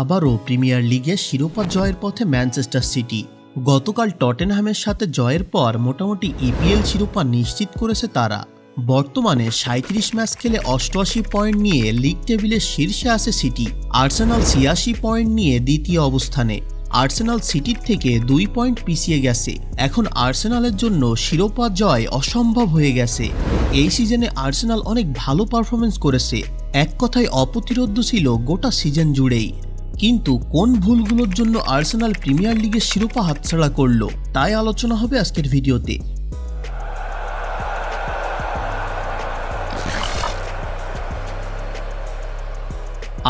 আবারও প্রিমিয়ার লিগে শিরোপা জয়ের পথে ম্যানচেস্টার সিটি। গতকাল টটেনহ্যামের সাথে জয়ের পর মোটামুটি ইপিএল শিরোপা নিশ্চিত করেছে তারা। বর্তমানে সাঁত্রিশ ম্যাচ খেলে অষ্টআশি পয়েন্ট নিয়ে লিগ টেবিলের শীর্ষে আছে সিটি। আর্সেনাল ছিয়াশি পয়েন্ট নিয়ে দ্বিতীয় অবস্থানে। আর্সেনাল সিটির থেকে দুই পয়েন্ট পিছিয়ে গেছে। এখন আর্সেনালের জন্য শিরোপা জয় অসম্ভব হয়ে গেছে। এই সিজনে আর্সেনাল অনেক ভালো পারফরমেন্স করেছে। এক কথায় অপ্রতিরোধ্য ছিল গোটা সিজন জুড়েই। কিন্তু কোন ভুলগুলোর জন্য আর্সেনাল প্রিমিয়ার লিগের শিরোপা হাতছাড়া করল, তাই আলোচনা হবে আজকের ভিডিওতে।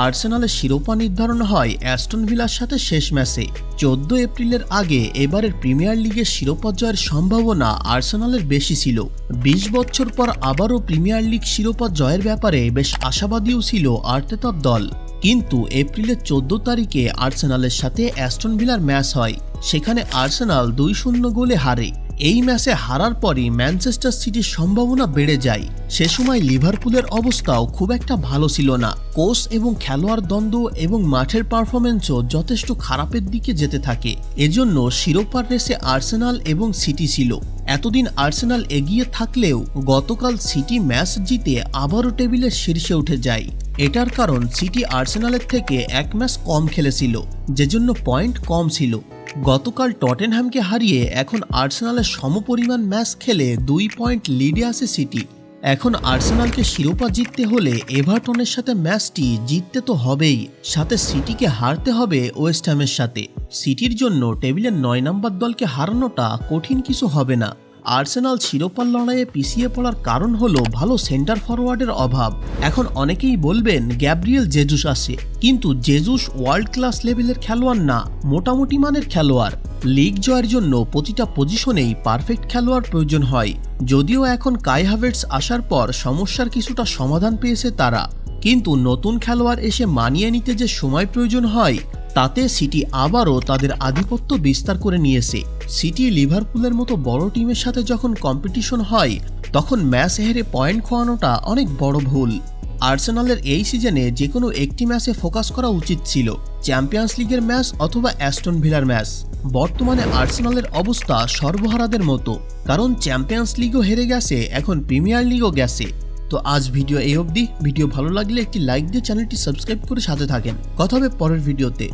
আর্সেনালের শিরোপা নির্ধারণ হয় অ্যাস্টন ভিলার সাথে শেষ ম্যাচে। চোদ্দ এপ্রিলের আগে এবারের প্রিমিয়ার লিগের শিরোপা জয়ের সম্ভাবনা আর্সেনালের বেশি ছিল। বিশ বছর পর আবারও প্রিমিয়ার লিগ শিরোপা জয়ের ব্যাপারে বেশ আশাবাদীও ছিল আর্তেতার দল। কিন্তু এপ্রিলের চোদ্দ তারিখে আর্সেনালের সাথে অ্যাস্টন ভিলার ম্যাচ হয়। সেখানে আর্সেনাল দুই শূন্য গোলে হারে। এই ম্যাচে হারার পরই ম্যানচেস্টার সিটির সম্ভাবনা বেড়ে যায়। সে সময় লিভারপুলের অবস্থাও খুব একটা ভালো ছিল না। কোচ এবং খেলোয়াড় দ্বন্দ্ব এবং মাঠের পারফরমেন্সও যথেষ্ট খারাপের দিকে যেতে থাকে। এজন্য শিরোপার রেসে আর্সেনাল এবং সিটি ছিল। এতদিন আর্সেনাল এগিয়ে থাকলেও গতকাল সিটি ম্যাচ জিতে আবারও টেবিলের শীর্ষে উঠে যায়। এটার কারণ সিটি আর্সেনালের থেকে এক ম্যাচ কম খেলেছিল, যেজন্য পয়েন্ট কম ছিল। গতকাল টটেনহ্যামকে হারিয়ে এখন আর্সেনালের সমপরিমাণ ম্যাচ খেলে দুই পয়েন্ট লিডে আসে সিটি। এখন আর্সেনালকে শিরোপা জিততে হলে এভারটনের সাথে ম্যাচটি জিততে তো হবেই, সাথে সিটিকে হারতে হবে ওয়েস্টহ্যামের সাথে। সিটির জন্য টেবিলের নয় নম্বর দলকে হারানোটা কঠিন কিছু হবে না। আর্সেনাল শিরোপার লড়াইয়ে পিছিয়ে পড়ার কারণ হলো ভালো সেন্টার ফরওয়ার্ডের অভাব। এখন অনেকেই বলবেন গ্যাব্রিয়েল জেজুস আসে, কিন্তু জেজুস ওয়ার্ল্ড ক্লাস লেভেলের খেলোয়াড় না, মোটামুটি মানের খেলোয়াড়। লিগ জয়ের জন্য প্রতিটা পজিশনেই পারফেক্ট খেলোয়াড় প্রয়োজন হয়। যদিও এখন কাই হাভেটস আসার পর সমস্যার কিছুটা সমাধান পেয়েছে তারা, কিন্তু নতুন খেলোয়াড় এসে মানিয়ে নিতে যে সময় প্রয়োজন হয় তাতে সিটি আবারও তাদের আধিপত্য বিস্তার করে নিয়েছে। সিটি লিভারপুলের মতো বড় টিমের সাথে যখন কম্পিটিশন হয়, তখন ম্যাচ হেরে পয়েন্ট খোয়ানোটা অনেক বড় ভুল। আর্সেনালের এই সিজনে যে কোনো একটি ম্যাচে ফোকাস করা উচিত ছিল, চ্যাম্পিয়ন্স লিগের ম্যাচ অথবা অ্যাস্টন ভিলার ম্যাচ। বর্তমানে আর্সেনালের অবস্থা সর্বহারাদের মতো, কারণ চ্যাম্পিয়ন্স লিগও হেরে গেছে, এখন প্রিমিয়ার লিগও গেছে। তো আজ ভিডিও এই অবধি। ভিডিও ভালো লাগলে একটি লাইক দিয়ে চ্যানেলটি সাবস্ক্রাইব করে সাথে থাকেন। কথা হবে পরের ভিডিওতে।